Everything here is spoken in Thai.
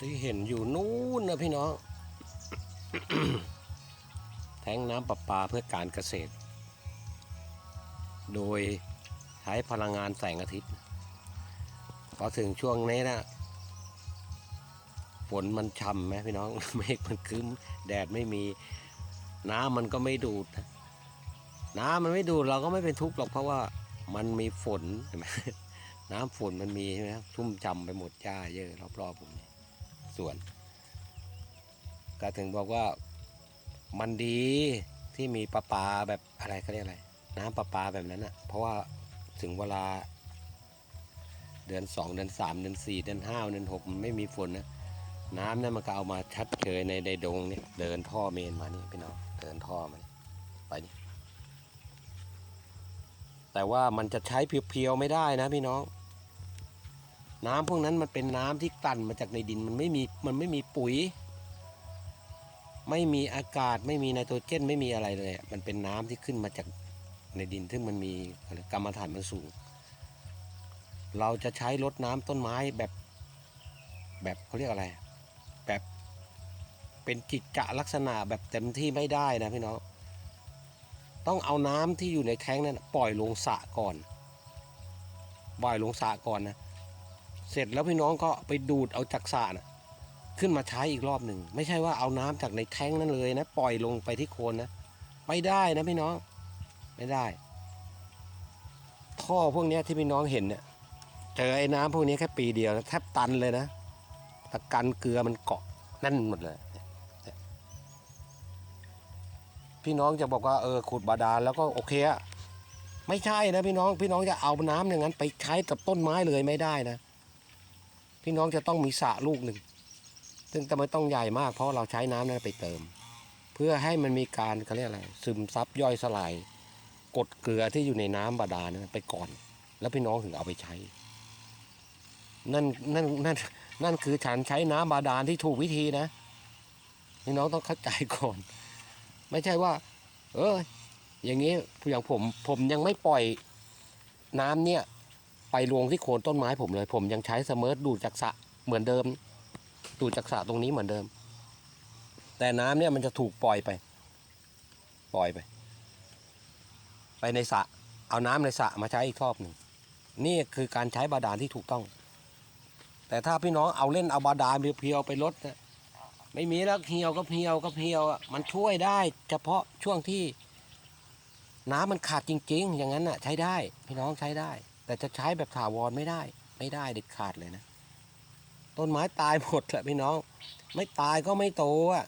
ที่เห็นอยู่นู้นนะพี่น้อง แทงน้ำประปาเพื่อการเกษตร โดยใช้พลังงานแสงอาทิตย์ พอถึงช่วงนี้นะฝนมันช่ำไหมพี่น้อง เมฆมันครึ้มแดดไม่มี น้ำมันก็ไม่ดูด น้ำมันไม่ดูดเราก็ไม่เป็นทุกข์หรอกเพราะว่ามันมีฝนเห็นไหมน้ำฝนมันมีใช่ไหมชุ่มจำไปหมดหญ้าเยอะรอบๆผมนี่ ส่วน ก็ถึงบอกว่ามันดีที่มีประปาแบบอะไรเขาเรียกอะไร น้ำประปาแบบนั้นอะ เพราะว่าถึงเวลา เดือนสองเดือนสามเดือนสี่เดือนห้าเดือนหกมันไม่มีฝนนะน้ำเนี่ยมันก็เอามาชัดเชยในในดงเนี่ยเดินท่อเมนมานี่พี่น้องเดินท่อมานี่ไปนี่แต่ว่ามันจะใช้เพียวๆไม่ได้นะพี่น้อง น้ำพวกนั้นมันเป็นน้ำที่กลั่นมาจากในดินมันไม่มีมันไม่มีปุ๋ย ไม่มีอากาศไม่มีไนโตรเจนไม่มีอะไรเลย มันเป็นน้ำที่ขึ้นมาจากในดินซึ่งมันมีกรรมฐานมันสูง เราจะใช้รดน้ำต้นไม้แบบแบบเขาเรียกอะไร แบบเป็นกิจจะลักษณะแบบเต็มที่ไม่ได้นะพี่น้องต้องเอาน้ำที่อยู่ในแท้งนั้นปล่อยลงสระก่อนปล่อยลงสระก่อนนะ เสร็จแล้วพี่น้องก็ไปดูดเอาจากสระนะขึ้นมาใช้อีกรอบหนึ่ง ไม่ใช่ว่าเอาน้ำจากในแท้งนั้นเลยนะ ปล่อยลงไปที่โคนนะ ไม่ได้นะพี่น้อง ไม่ได้ ท่อพวกนี้ที่พี่น้องเห็นเนี่ยเจอไอ้น้ำพวกนี้แค่ปีเดียวนะแทบตันเลยนะตะกันเกลือมันเกาะแนั่นหมดเลย พี่น้องจะบอกว่าเออขุดบาดาลแล้วก็โอเคอะไม่ใช่นะพี่น้องพี่น้องจะเอาน้ำอย่างนั้นไปใช้กับต้นไม้เลยไม่ได้นะ พี่น้องจะต้องมีสระลูกหนึ่ง ซึ่งแต่ไม่ต้องใหญ่มากเพราะเราใช้น้ำนั้นไปเติม เพื่อให้มันมีการเขาเรียกอะไรซึมซับย่อยสลายกดเกลือที่อยู่ในน้ำบาดาลนั้นไปก่อน แล้วพี่น้องถึงเอาไปใช้ นั่นนั่นนั่นนั่นคือฉันใช้น้ำบาดาลที่ถูกวิธีนะพี่น้องต้องเข้าใจก่อน ไม่ใช่ว่า เอออย่างนี้อย่างผมผมยังไม่ปล่อยน้ำเนี่ย ไปลงที่โคนต้นไม้ผมเลย ผมยังใช้เสมอดูดจากสระเหมือนเดิม ดูดจากสระตรงนี้เหมือนเดิม แต่น้ำเนี่ยมันจะถูกปล่อยไป ปล่อยไป ไปในสระเอาน้ำในสระมาใช้อีกรอบหนึ่งนี่คือการใช้บาดาลที่ถูกต้อง แต่ถ้าพี่น้องเอาเล่นเอาบาดาลเพียวๆไปลดนะไม่มีแล้วเพียวก็เพียวก็เพียวอะมันช่วยได้ เฉพาะช่วงที่ น้ำมันขาดจริง ๆ อย่างนั้นน่ะ ใช้ได้ พี่น้องใช้ได้ แต่จะใช้แบบถาวรไม่ได้ ไม่ได้เด็ดขาดเลยนะ ต้นไม้ตายหมดแหละพี่น้อง ไม่ตายก็ไม่โตอะ